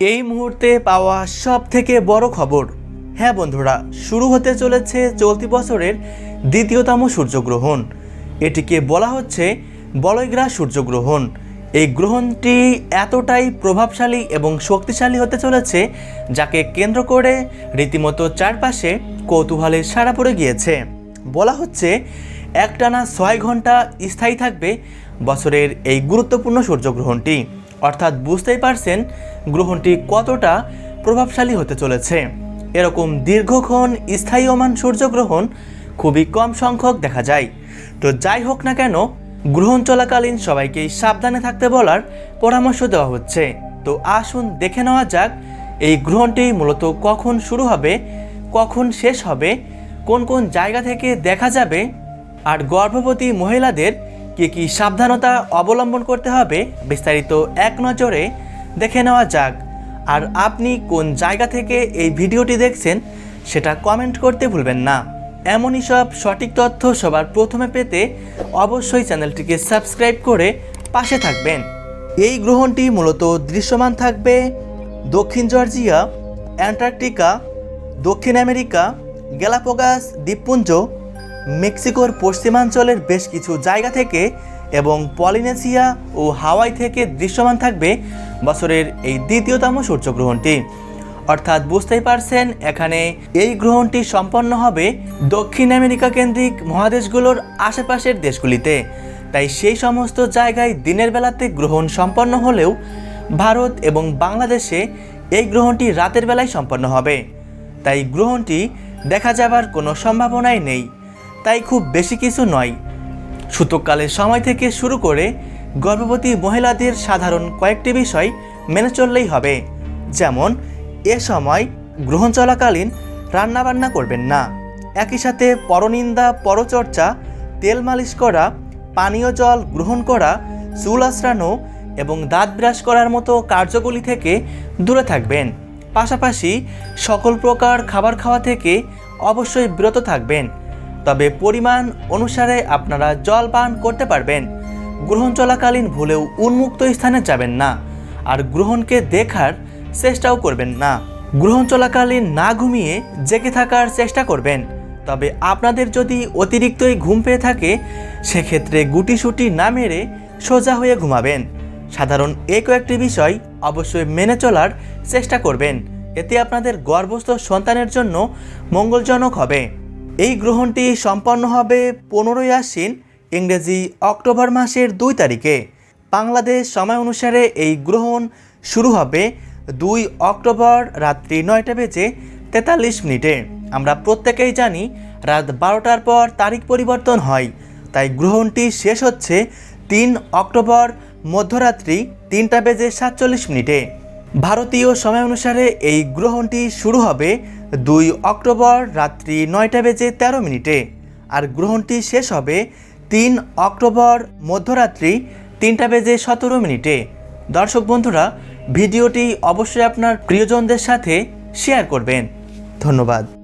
এই মুহূর্তে পাওয়া সব থেকে বড় খবর। হ্যাঁ বন্ধুরা, শুরু হতে চলেছে চলতি বছরের দ্বিতীয়তম সূর্যগ্রহণ। এটিকে বলা হচ্ছে বলয়গ্রাস সূর্যগ্রহণ। এই গ্রহণটি এতটাই প্রভাবশালী এবং শক্তিশালী হতে চলেছে, যাকে কেন্দ্র করে রীতিমতো চারপাশে কৌতূহলে সাড়া পড়ে গিয়েছে। বলা হচ্ছে একটানা ছয় ঘণ্টা স্থায়ী থাকবে বছরের এই গুরুত্বপূর্ণ সূর্যগ্রহণটি। অর্থাৎ বুঝতেই পারছেন গ্রহণটি কতটা প্রভাবশালী হতে চলেছে। এরকম দীর্ঘক্ষণ স্থায়ীয়মান সূর্যগ্রহণ খুবই কম সংখ্যক দেখা যায়। তো যাই হোক না কেন, গ্রহণ চলাকালীন সবাইকেই সাবধানে থাকতে বলার পরামর্শ দেওয়া হচ্ছে। তো আসুন দেখে নেওয়া যাক, এই গ্রহণটি মূলত কখন শুরু হবে, কখন শেষ হবে, কোন কোন জায়গা থেকে দেখা যাবে, আর গর্ভবতী মহিলাদের কী কী সাবধানতা অবলম্বন করতে হবে বিস্তারিত এক নজরে দেখে নেওয়া যাক। আর আপনি কোন জায়গা থেকে এই ভিডিওটি দেখছেন সেটা কমেন্ট করতে ভুলবেন না। এমনই সব সঠিক তথ্য সবার প্রথমে পেতে অবশ্যই চ্যানেলটিকে সাবস্ক্রাইব করে পাশে থাকবেন। এই গ্রহণটি মূলত দৃশ্যমান থাকবে দক্ষিণ জর্জিয়া, অ্যান্টার্কটিকা, দক্ষিণ আমেরিকা, গ্যালাপোগাস, দ্বীপপুঞ্জ মেক্সিকোর পশ্চিমাঞ্চলের বেশ কিছু জায়গা থেকে এবং পলিনেসিয়া ও হাওয়াই থেকে দৃশ্যমান থাকবে বছরের এই দ্বিতীয়তম সূর্যগ্রহণটি। অর্থাৎ বুঝতেই পারছেন, এখানে এই গ্রহণটি সম্পন্ন হবে দক্ষিণ আমেরিকা কেন্দ্রিক মহাদেশগুলোর আশেপাশের দেশগুলিতে। তাই সেই সমস্ত জায়গায় দিনের বেলাতে গ্রহণ সম্পন্ন হলেও ভারত এবং বাংলাদেশে এই গ্রহণটি রাতের বেলায় সম্পন্ন হবে। তাই গ্রহণটি দেখা যাবার কোনো সম্ভাবনাই নেই। তাই খুব বেশি কিছু নয়। সূতককালের সময় থেকে শুরু করে গর্ভবতী মহিলাদের সাধারণ কয়েকটি বিষয় মেনে চললেই হবে। যেমন, এ সময় গ্রহণ চলাকালীন রান্নাবান্না করবেন না। একই সাথে পরনিন্দা, পরচর্চা, তেল মালিশ করা, পানীয় জল গ্রহণ করা, চুল আশ্রানো এবং দাঁত ব্রাশ করার মতো কার্যগুলি থেকে দূরে থাকবেন। পাশাপাশি সকল প্রকার খাবার খাওয়া থেকে অবশ্যই বিরত থাকবেন। তবে পরিমাণ অনুসারে আপনারা জল পান করতে পারবেন। গ্রহণ চলাকালীন ভুলেও উন্মুক্ত স্থানে যাবেন না। আর গ্রহণকে দেখার চেষ্টাও করবেন না। গ্রহণ চলাকালীন না ঘুমিয়ে জেগে থাকার চেষ্টা করবেন। তবে আপনাদের যদি অতিরিক্তই ঘুম পেয়ে থাকে, সেক্ষেত্রে গুটিসুটি না মেরে সোজা হয়ে ঘুমাবেন। সাধারণ এই কয়েকটি বিষয় অবশ্যই মেনে চলার চেষ্টা করবেন। এতে আপনাদের গর্ভস্থ সন্তানের জন্য মঙ্গলজনক হবে। এই গ্রহণটি সম্পন্ন হবে পনেরোই আশ্বিন, ইংরেজি অক্টোবর মাসের দুই তারিখে। বাংলাদেশ সময় অনুসারে এই গ্রহণ শুরু হবে দুই অক্টোবর রাত্রি নয়টা বেজে তেতাল্লিশ মিনিটে। আমরা প্রত্যেকেই জানি রাত বারোটার পর তারিখ পরিবর্তন হয়। তাই গ্রহণটি শেষ হচ্ছে তিন অক্টোবর মধ্যরাত্রি তিনটা বেজে সাতচল্লিশ মিনিটে। ভারতীয় সময় অনুসারে এই গ্রহণটি শুরু হবে দুই অক্টোবর রাত্রি নয়টা বেজে তেরো মিনিটে। আর গ্রহণটি শেষ হবে তিন অক্টোবর মধ্যরাত্রি তিনটা বেজে সতেরো মিনিটে। দর্শক বন্ধুরা, ভিডিওটি অবশ্যই আপনার প্রিয়জনদের সাথে শেয়ার করবেন। ধন্যবাদ।